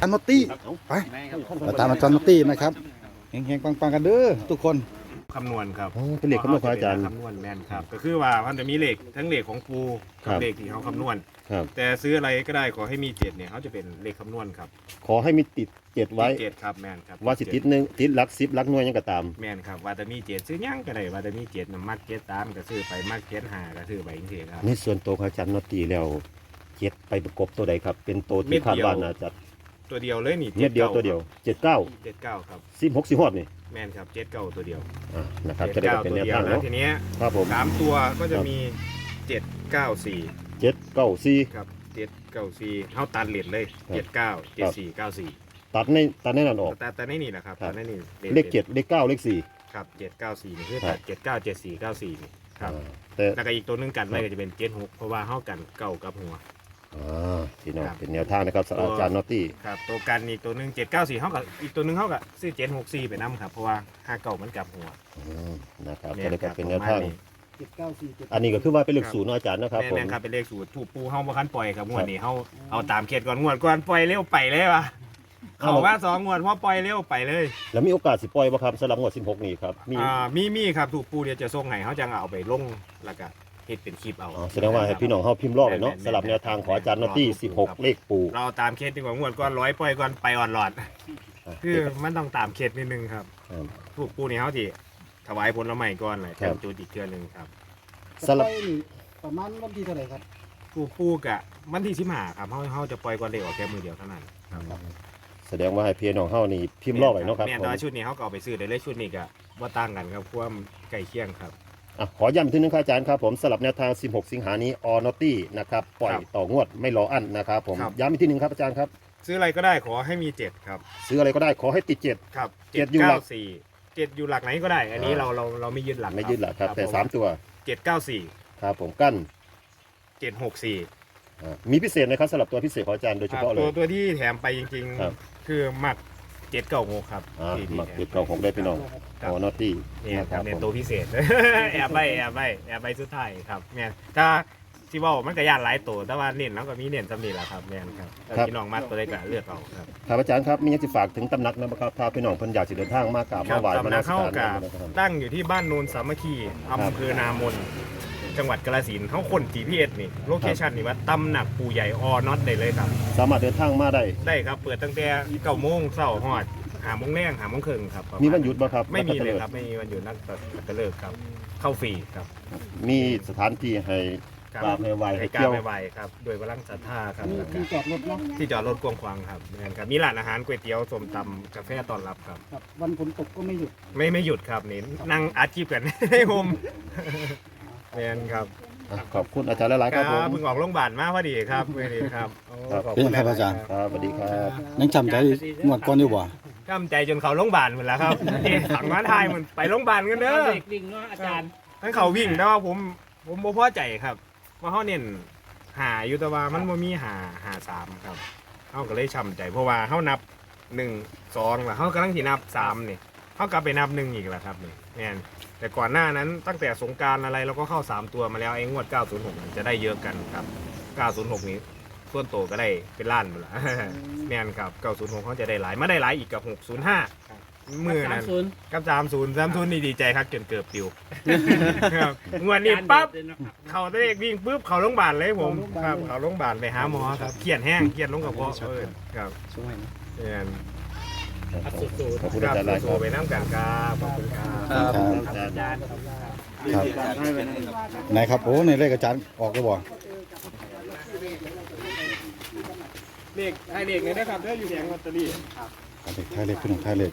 อันนอตตี้ไปเราตามอาจารย์นอตตี้นะครับเฮงๆปังๆกันเด้อทุกคนคำนวณครับโอ้เป็นเลขคำนวณของอาจารย์คำนวณแม่นครับ ก็คือว่ามันจะมีเลขทั้งเลขของปูครักับบเลขที่เขาคำนวณครับแต่ซื้ออะไรก็ได้ขอให้มีเจ็ดเนี่ยเขาจะเป็นเลขคำนวณครับ ขอให้มีติดเจ็ดไว้เจ็ดครับแม่นครับว่าสิติดหนึ่งติดหลักสิบหลักหน่วยยังก็ตามแม่นครับว่าจะมีเจ็ดซื้อหยังก็ได้ว่าจะมีเจ็ดนำมักเจ็ดตามก็ซื้อไปมักเจ็ดหาก็ซื้อไปอย่างเงี้ยครับในส่วนตัวของอาจารย์นอตตีแล้วเจ็ดไปประกบตัวใดครับ เป็นตัวเม็ที่ดคาดเดียวว่าน่าจะ ตัวเดียวเลยนี่เม็ดเดียวตัวเดียวเจ็ดเก้าเจ็ดเก้าครับสิบหกสิบหอดนี่แม่นครับเจ็ดเก้าตัวเดียวอ่านะครับเจ็ดจะได้เก้าเป็นตัวแนวเดียวทางแล้วเนาะทีเนี้ยครับผมสามตัวก็จะมีเจ็ดเก้าสี่เจ็ดเก้าสี่ครับเจ็ดเก้าสี่เขาตัดเหรียญเลยครับเจ็ดเก้าเจ็ดสี่เก้าสี่ตัดในตัดในนั้นออกแต่แต่ในนี่นะครับครับแต่ในนี่เลขเจ็ดเลขเก้าเลขสี่ครับเจ็ดเก้าสี่นี่คือครัตับดเจ็ดเก้าเจ็ดสี่เก้าสี่นี่ครับอ่าแต่แล้วก็อีกตัวหนึงกันไว้ครับก็จะเป็นเจ็ดหกเพราะว่าเขากันเก้ากับหัวอ่า พี่น้องครับ เป็นแนวทางนะครับสำหรับอาจารย์นอตตี้ครับตัวกันอีกตัวหนึ่งเจ็ดเก้าสี่เขากับอีกตัวหนึ่งเขากับซื้อเจ็ดหกสี่ไปนํครับเพราะว่าห้าเก้ามันกลับหัวอืมนะครับแม่จะได้ก็เป็นแนวทางประมณเจ็ดเก้าสี่เจ็ดอันนี้ก็คือว่าเป็นเลขศูนย์เนาะอาจารย์นะครับแม่ผม แม่ครับเป็นเลขสูตรถูกปูเฮาบ่คันปล่อยครับงวดนี้เฮาเอาตามเขตก่อนงวดก่อนปล่อยเร็วไปเลยว่ะเขาว่าสองงวดพอปล่อยเร็วไปเลยแล้วมีโอกาสสิปล่อยบ่ครับสำหรับงวด16 นี้ครับมีอ่ามีมีครับถูกปูเดี๋ยวจะส่งให้เขาจะเอาไปลงแล้วก็ เฮ็ดเป็นคลิปเอาอ๋อแสดงว่าให้พี่น้องเฮาพิมพ์รอบเลยเนาะแม่นๆสำหรับแนวทางของอาจารย์นอตตี้16 เลขปูเราตามเคสดีกว่างวดก่อนร้อยปล่อยก่อนไปอ่อนหลอดคือมันต้องตามเคสนิดนึงครับครับถูกปูนี่เขาที่ถวายผลไม้ก่อนเลยครับจำจุดอีกเทื่อหนึงครับสำหรับ ประมาณวันที่เท่าไหร่ครับถูกปูกะวันที่สิบห้าครับเขาเขาจะปล่อยก่อนเด็กออกแค่มือเดียวเท่านั้นครับแสดงว่าให้พี่น้องเฮานี่พิมพ์รอบไว้เนาะครับแม่นผแต่มว่าชุดนี้เขาก็เอาไปซื้อได้เลยชุดนี้ก็ว่าต่างกันครับความใกล้เคียงครับ อะขอย้ำอีกทีนึงครับอาจารย์ครับผมสำหรับแนวทาง 16 สิงหานี้ออนอตตี้นะครับปล่อยครับต่องวดไม่รออั้นนะครับผมครับ ย้ำอีกทีนึงครับอาจารย์ครับซื้ออะไรก็ได้ขอให้มีเจ็ดครับซื้ออะไรก็ได้ขอให้ติดเจ็ด ครับเจ็ดอยู่หลักสี่เจ็ดอยู่หลักไหนก็ได้ อันนี้อ่าเราเราเราไม่ยึดหลักไม่ยืดหลักครับแต่ผมสามตัวเจ็ดเก้าสี่ครับผมกั้นเจ็ดหกสี่อะมีพิเศษนะครับสำหรับตัวพิเศษของอาจารย์โดยเฉพาะเลตัวย ตัวที่แถมไปจริงครับ ๆ คือหมัก เจ็ดเก้าโงครับอ่าที่ที่มาแถติดกล่องของได้พี่น้องครัอบอนอตตี้เนี่ยนะคครัรับบเนี่ยผมตัวพิเศษ แอบไปแอบไปแอบไปสุดท้ายครับเนี่ยถ้าที่ว่ามันก็ยานหลายตัวแต่ว่าเน้นแล้วก็มีเน้นสำนีแหละครับแม่นครับถ้าพี่น้องมักตัวใดก็เลือกเอาครับ ครับอาจารย์ครับมีอยากจะฝากถึงตำหนักนะครับถ้าพี่น้องเพิ่นอยากจะเดินทางมากราบครัมาบไหว้มาสำนานักสเข้าการกับนะครับ ตั้งอยู่ที่บ้านโนนสามัคคีอำเภอนามน จังหวัดกาฬสินธุ์เขาคน GPS นี่โลเคชันนี่ว่าตำหนักปูใหญ่ออน็อตได้เลยครับ สามารถเดินทางมาได้ ได้ครับเปิดตั้งแต่เก้าโมงเช้าฮอดหาโมงแรงหาโมงครึ่งครับประาณมีวันหยุดบ่ครับไม่มีเลยนักขัตฤกษ์ครับไม่มีวันหยุดนักตะเลิกครับ เข้าฟรีครับมีสถานที่ให้ครับกราบให้ไหว้ให้ให้กเที่ล้ายวไปไหวครับโดยพลังศรัทธาครับมีแล้วก็ที่จอดรถเนาะที่จอดรถกว้างขวางครับเหมือนกันมีร้านอาหารก๋วยเตี๋ยวส้มตำกาแฟต้อนรับครับ ครับวันฝนตกก็ไม่หยุด ไม่ไม่หยุดครับนี่นั่งอาชีพกัน ให้ผม เรียนครับอะขอบคุณอาจารย์หลาย ๆ ครับผมเพิ่งออกโรงพยาบาลมาพอดีครับเมื่อนี้ครับโอ้ครับขอบเป็นคุณครับอาจารย์ ครับสวัสดีครับ ยังจำใจงวดก่อนอยู่บ่กำใจจนเขาโรงพยาบาลหมดแล้วครับนี่ถังมาทายมันไปโรงพยาบาลกันเด้อเด็กดิ่งเนาะอาจารย์ทั้งเขาวิ่งแต่ว่าผมผมบ่พอใจครับว่าเขาเน้นหาอยู่แต่ว่ามันบ่มีหาหาสามครับเขาก็เลยช้ำใจเพราะว่าเขานับหนึ่งสองแล้วเขากำลังที่นับสามนี่ เขากลับไปนับหนึ่งอีกแล้วครับนี่แม่นแต่ก่อนหน้านั้นตั้งแต่สงกรารอะไรเราก็เข้า 3 ตัวมาแล้วไอ้งวด 906มันจะได้เยอะกันครับ 906 นี้ส่วนโตก็ได้เป็นล้านหมดละแม่นครับ 906 เขาจะได้หลายมาได้หลายอีกกับ 605มือสานั้มนศูนย์กับสามศูนย์สามศูนย์นี่ดีใจครับจนเกือบปิวครับงวดนี้ปั๊บเลยเนาะครับเขาตัวเอกวิ่งปุ๊บเขาโรงพยาบาลเลยผมครับเขาโรงพยาบาลไปหาหมอครับเครียดแห้งเครียดลงกับพ่อเออครับช่วยนะ เรียนขอบคุณคอารับจารย์หลายคโซรับ ไปน้ำกันครับขอบคุณครับครับ อาจารย์อาจารย์ครับไหนครับโอ้ในเลขอาจารย์ออกแล้วบ่เด็กไอเด็กเนี่ยนะครับได้อยู่แผงลอตเตอรี่เอาเลขท้ายเลขพี่น้องท้ายเลข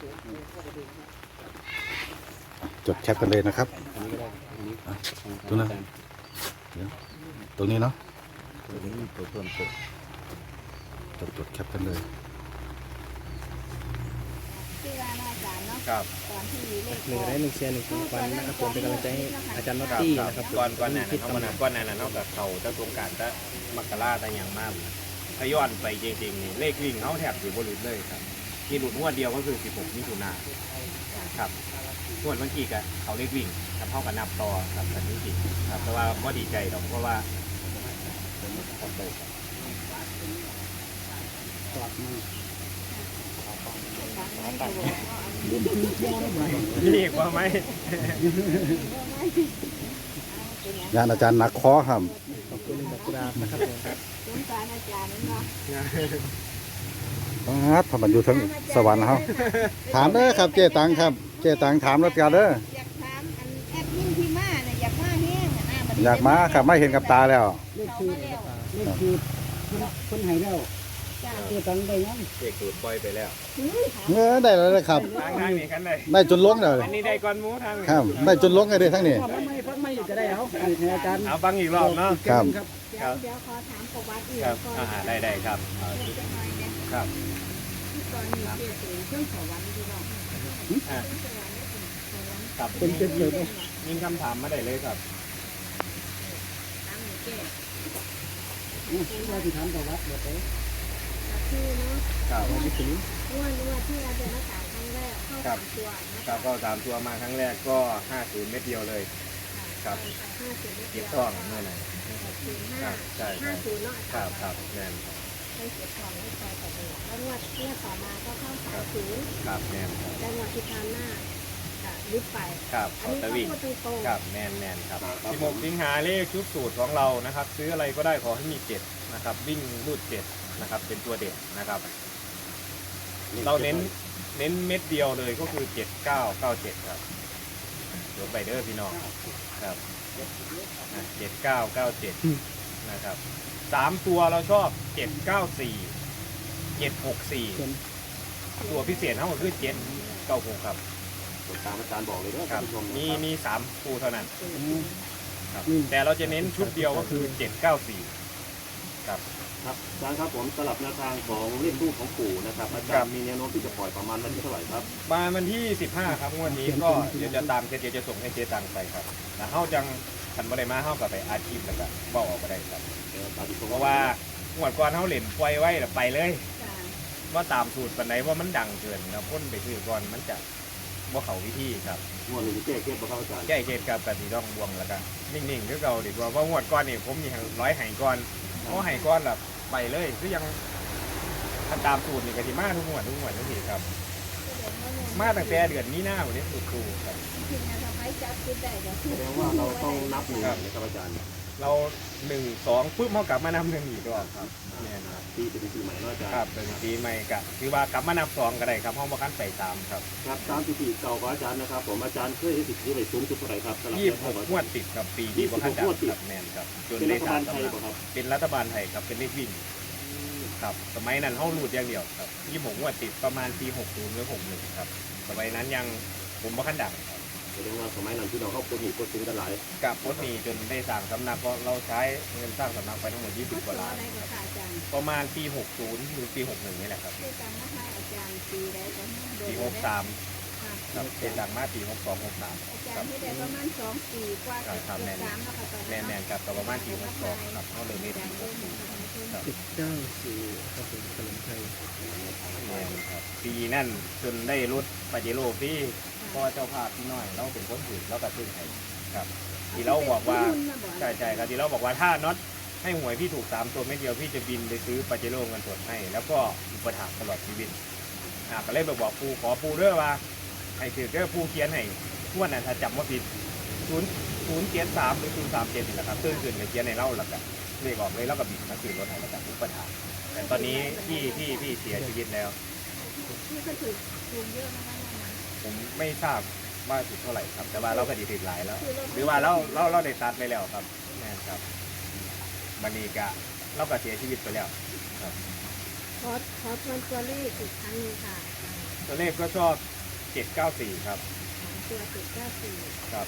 อะจดแคปกันเลยนะครับอะตรงนั้นเดี๋ยวตรงนี้เนาะจดจดแคปกันเลย ที่ร้านอาจารย์เนาะครับ ตอนที่เลขหนึ่งได้หนึ่งเชียร์หนึ่งของฟันนะครับผมเป็นกำลังใจให้อาจารย์น็อตครับตี้ครับนะครับก่อนก่อนหนั้านคิดเขาตำมานนานก่อนหนั้นนอกจากเขาเจ้าตรงการจะมักกะลาแต่อย่างมากถ้าย้อนไปจริงๆนี่เลขวิ่งเขาแทบสิบหลุดเลยครับ ที่หลุดงวดเดียวก็คือ 16มิถุนาครับงวดเมื่อกี้กับเขาเลขวิ่งกับเข้ากับนับต่อครับแต่นี้จริงครับแต่ว่าว่าดีใจดอกเพราะว่ากลับมาตังมี อีกว่าไหมงานอาจารย์หนักคอครับขอบคุณดอกกุหลาบนะครับผมสงสารอาจารย์เนาะครับพอมันอยู่ทั้งสวรรค์เฮาถามเด้อครับ เจตังครับ เจตังถามแล้วกันเด้ออยากถามอันแอดมินที่มาเนี่ยอยากมาแห้งอะนะบัดนี้อยากมาครับไม่เห็นกับตาแล้วเขามาแล้วนี่คือคนให้แล้ว จ้าเกี่ยวกันได้ยังเด็กสูตรปล่อยไปแล้วเออได้แล้วนะครับ ทางทางนี้กันเลยได้จนล้งแล้วอันนี้ได้ก้อนหมูทางนี้ครับ ได้จนล้งกันเลยทั้งนี้ฟังไม่ฟังไม่ก็ได้เอาให้อาจารย์เอาฟังอีกรอบเนาะครับครับ เดี๋ยวเดี๋ยวขอถามประวัติอีกครับก่อนอ่าได้ได้ครับเอาเดี๋ยวจะหน่อยเนี่ยครับที่ตอนนี้เจ๊สูงเครื่องสวรรค์ที่เราอ่าครับเป็นเป็นเลยยิงคำถามมาได้เลยครับถามหนูเจ๊ ว่าที่ถามประวัติแบบไหน ชื่อเนาะครับไม่ถึงอ้วนอ้วนที่เราจะมาถามครั้งแรกเข้าครัสาบมตัวนะครับก็ตามตัวมาครั้งแรกก็50เม็ดเดียวเลย ครับ ห้าสิบเอ็ดเก็บท้องเมื่อไหร่ศูนย์คห้ารับใช่ห้าใช่ศูนย์เนาะครับครับแน่นไม่เก็บทองไม่คอยต่อไปแล้วงวดเที่ยต่อมาก็เข้าสามศูนย์ครับแน่นครับแล้วงวดที่ผ่านหน้าจะลิฟไป ครับอัอนอนี้ตก็วิ่งพูดตรงๆครับแน่นแน่นครับสิบหกสิงหาเลขชุดสูตรของเรานะครับ ซื้ออะไรก็ได้ขอให้มีเจ็ดนะครับ วิ่งรูดเจ็ด นะครับ เป็นตัวเด่นนะครับ เราเน้นเน้นเม็ดเดียวเลยก็คือเจ็ดเก้าเก้าเจ็ดครับเดี๋ยวไปเด้อพี่น้องครับเจ็ดเก้าเก้าเจ็ดนะครับสามตัวเราชอบเจ็ดเก้าสี่เจ็ดหกสี่ตัวพิเศษทั้งหมดคือเจ็ดเก้าหกครับตามอาจารย์บอกเลยเด้อครัท่าบนผู้ชมมีมีสามคู่เท่านั้นครับอืมแต่เราจะเน้นชุดเดียวก็คือเจ็ดเก้าสี่ครับ ครับอาจารย์ครับผมสลับแนวทางของเลขลูกของปู่นะครับอาจารย์มีแนวโน้มที่จะปล่อยประมาณวันที่เท่าไหร่ครับมาวันที่ 15 ครับงวดนี้ก็เดี๋ยวจะตามเดี๋ยวจะส่งให้เจตังไปครับแล้วเฮาจังขันบ่ได้มาเฮากับไปอาชีพแล้วก็บ่ออกบ่ได้ครับตามที่ผมเพราะว่างวดก่อนเฮาเล่นปล่อยไว้แล้วไปเลยจ้าว่าตามสูตรปานใดว่ามันดังเกินครับคนไปซื้อก่อนมันจะบ่เข้าวิธีครับงวดหนึ่งจะแก้เคล็ดบ่ครับอาจารย์แก้เคล็ดครับก็สิต้องวงแล้วก็นิ่งๆคือเก่าดีกว่าว่างวดก่อนนี่ผมมีร้อยไห้ก่อนเพราะไห้ก่อนแล้ว ไปเลยคือยังคันตามสูตรนี่ก็สิมาทุกงวดทุกงวดทุกทีครับ มาตั้งแต่เดือนมีนาวันนี้สูตรครูครับจริงนะทำให้จับจุดได้เดี๋ยว แสดงว่าเราต้องนับหนึ่งนะครับอาจารย์ เราหนึ่งสองปุ๊บเขากลับมานำหนึ่งอีกรอบครับแน่นครับปีเป็นปีใหม่เนาะอาจารย์ครับเป็นปีใหม่กับคือว่ากลับมานำสองก็ได้ครับห้องประกันไปสามครับครับตามสถิติเก่าของอาจารย์นะครับ ผมอาจารย์เคยได้ติดที่ไปสูงสุดเท่าไหร่ครับสำหรับยี่แนสิวบหทางกของงวดติดครับปีนี้ประกันจับงวดติดครับแน่นครับจนเป็นได้รัฐสาบามลไทยตำป่ะครับเป็นรัฐบาลไทยครับเป็นเลขวิ่งครับสมัยนั้นเขาหลุดอย่างเดียวครับยี่สิบหกงวดติดประมาณปีหกศูนย์หรือหกหนึ่งครับสมัยนั้นยังผมประกันดังครับ แสดงว่าสมัยนั้นพี่น้องเขาคนหีบคนสูงกันหลายกับรถมีจนได้สร้างสำนักก็เราใช้เงินสร้างสำนักไปทั้งหมดยี่สิบกว่าล้านได้กับอาจารย์ประมาณปี 60หรือปี 61 นี่แหละครับคือการมาให้อาจารย์ปีได้ก็โดยปี 63ครับเป็นดังมาปี 62 63อาจารย์ที่ได้ประมาณสองปีกว่าจะสามแล้วค่ะตอนแมนแมนกับประมาณปี 62ครับเขาเลยเรียนปี62ครับเจ็ดเก้าสี่ครับผมขนมไทยแมนครับปีนั่นจนได้รถปาเจโร่ฟรีเพราะว่าเจ้าภาพพี่น้อยเราเป็นคนถือเราก็ซื้อให้ครับที่เราบอกว่าใช่ใช่ครับที่เราบอกว่าถ้าน็อตให้หวยพี่ถูกสามตัวไม่เดียวพี่จะบินไปซื้อปาเจโร่เงินสดให้ แล้วก็อุปถัมภ์ตลอดชีวิตอ่าก็เลยไปบอกปูขอปูเด้อว่าให้ถือเด้อปูเขียนให้ทวนน่ะถ้าจำว่าผิดศูนย์ศูนย์เจ็ดสามหรือศูนย์สามเจ็ดนี่แหละครับตื่นขึ้นเลยเขียนในเล่าแล้วกันเลขออกเลยแล้วก็บินมาซื้อรถให้มาจากอุปถัมภ์แต่ตอนนี้พี่พี่พี่เสียชีวิตแล้วที่ก็ถือถูกเยอะนะคะ ผมไม่ทราบว่าถูกเท่าไหร่ครับ แต่ว่าเราก็ดีติดหลายแล้ว หรือว่าเราเราเราได้ตัดไปแล้วครับแม่นครับบันนี้กะเราก็เสียชีวิตไปแล้วขอขอทวนตัวเลขอีกครั้งนึงค่ะตัวเลขก็ชอบ794ครับตัวสิบเก้าสี่ครับ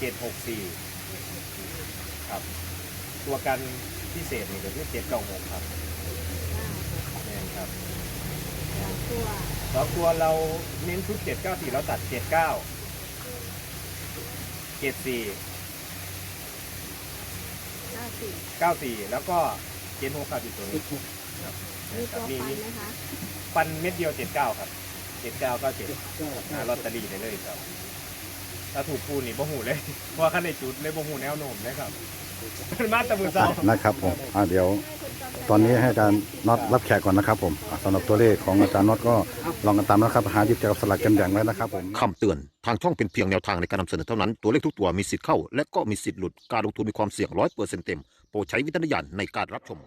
764ครับ ตัวกันพิเศษนี่ก็คือ796ครับแม่นครับ ตัวสองตัวเราเน้นชุด794เราตัด79 74เก้าสี่94แล้วก็76ครับอยู่ตัวนี้ครับมีตัวมีฟันมีไหมคะ ฟันเม็ดเดียว79ครับ79 97หาลอตเตอรี่ได้เลยครับ ถ้าถูกคูณนี่บ่หูเลย เพราะว่าขั้นในจุดเลยบ่หูแนวโน้มเลยครับมาแตะบุญอะเจ้า นะครับผมอะเดี๋ยวตอนนี้ให้อาจารย์น็อตรับแขกก่อนนะครับผมอะสำหรับตัวเลขของอาจารย์น็อตก็ลองกันตามนะครับ หาหยิบจับสลักกันแบ่งไว้นะครับผม คำเตือน ทางช่องเป็นเพียงแนวทางในการนำเสนอเท่านั้น ตัวเลขทุกตัวมีสิทธิ์เข้า และก็มีสิทธิ์หลุด การลงทุนมีความเสี่ยงร้อยเปอร์เซ็นต์เต็ม โปรดใช้วิจารณญาณในการรับชม